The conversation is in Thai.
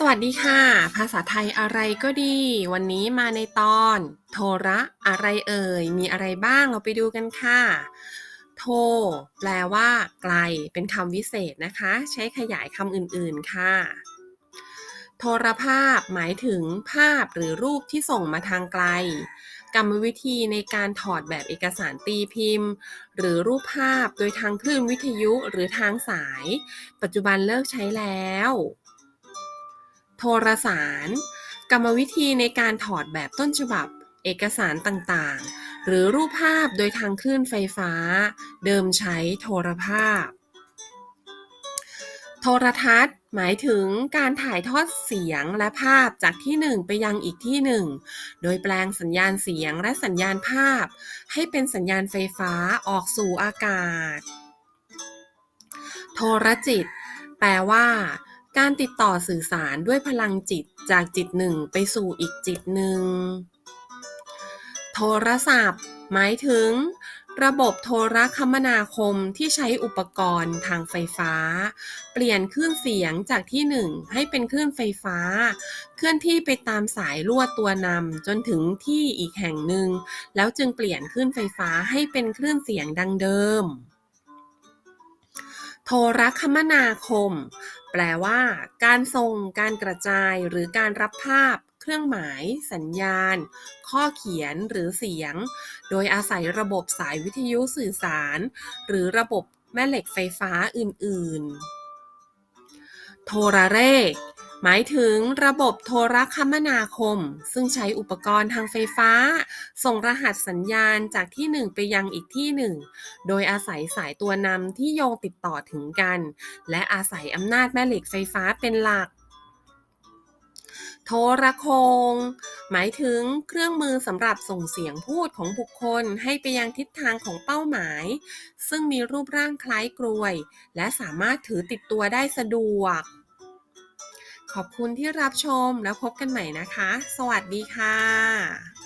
สวัสดีค่ะ ภาษาไทยอะไรก็ดี วันนี้มาในตอน โทระอะไรเอ่ย มีอะไรบ้างเราไปดูกันค่ะ โท แปลว่า ไกล เป็นคำวิเศษนะคะ ใช้ขยายคำอื่นๆค่ะ โทรภาพ หมายถึงภาพหรือรูปที่ส่งมาทางไกล กรรมวิธีในการถอดแบบเอกสารตีพิมพ์ หรือรูปภาพโดยทางคลื่นวิทยุหรือทางสาย ปัจจุบันเลิกใช้แล้ว โทรสาร กรรมวิธีในการถอดแบบต้นฉบับ เอกสารต่างๆ หรือรูปภาพโดยทางคลื่นไฟฟ้า เดิมใช้โทรภาพ โทรทัศน์หมายถึงการถ่ายทอดเสียงและภาพจากที่หนึ่งไปยังอีกที่หนึ่ง โดยแปลงสัญญาณเสียงและสัญญาณภาพ ให้เป็นสัญญาณไฟฟ้าออกสู่อากาศ โทรจิต แปลว่า การติดต่อสื่อสารด้วยพลังจิตจากจิตหนึ่งไปสู่อีกจิตหนึ่ง โทรศัพท์ หมายถึง ระบบโทรคมนาคมที่ใช้อุปกรณ์ทางไฟฟ้า เปลี่ยนคลื่นเสียงจากที่หนึ่งให้เป็นคลื่นไฟฟ้า เคลื่อนที่ไปตามสายลวดตัวนำจนถึงที่อีกแห่งหนึ่ง แล้วจึงเปลี่ยนคลื่นไฟฟ้าให้เป็นคลื่นเสียงดังเดิมโทรคมนาคม แปลว่า การส่ง การกระจาย หรือการรับภาพ เครื่องหมาย สัญญาณ ข้อเขียนหรือเสียง โดยอาศัยระบบสายวิทยุสื่อสาร หรือระบบแม่เหล็กไฟฟ้าอื่น ๆ โทรเลข หมายถึงระบบโทรคมนาคม ซึ่งใช้อุปกรณ์ทางไฟฟ้า ส่งรหัสสัญญาณจากที่หนึ่งไปยังอีกที่หนึ่ง โดยอาศัยสายตัวนำที่โยงติดต่อถึงกัน และอาศัยอำนาจแม่เหล็กไฟฟ้าเป็นหลักโทรโคง หมายถึงเครื่องมือสำหรับส่งเสียงพูดของบุคคลให้ไปยังทิศทางของเป้าหมาย ซึ่งมีรูปร่างคล้ายกลวย และสามารถถือติดตัวได้สะดวก ขอบคุณที่รับชมแล้วพบกันใหม่นะคะ สวัสดีค่ะ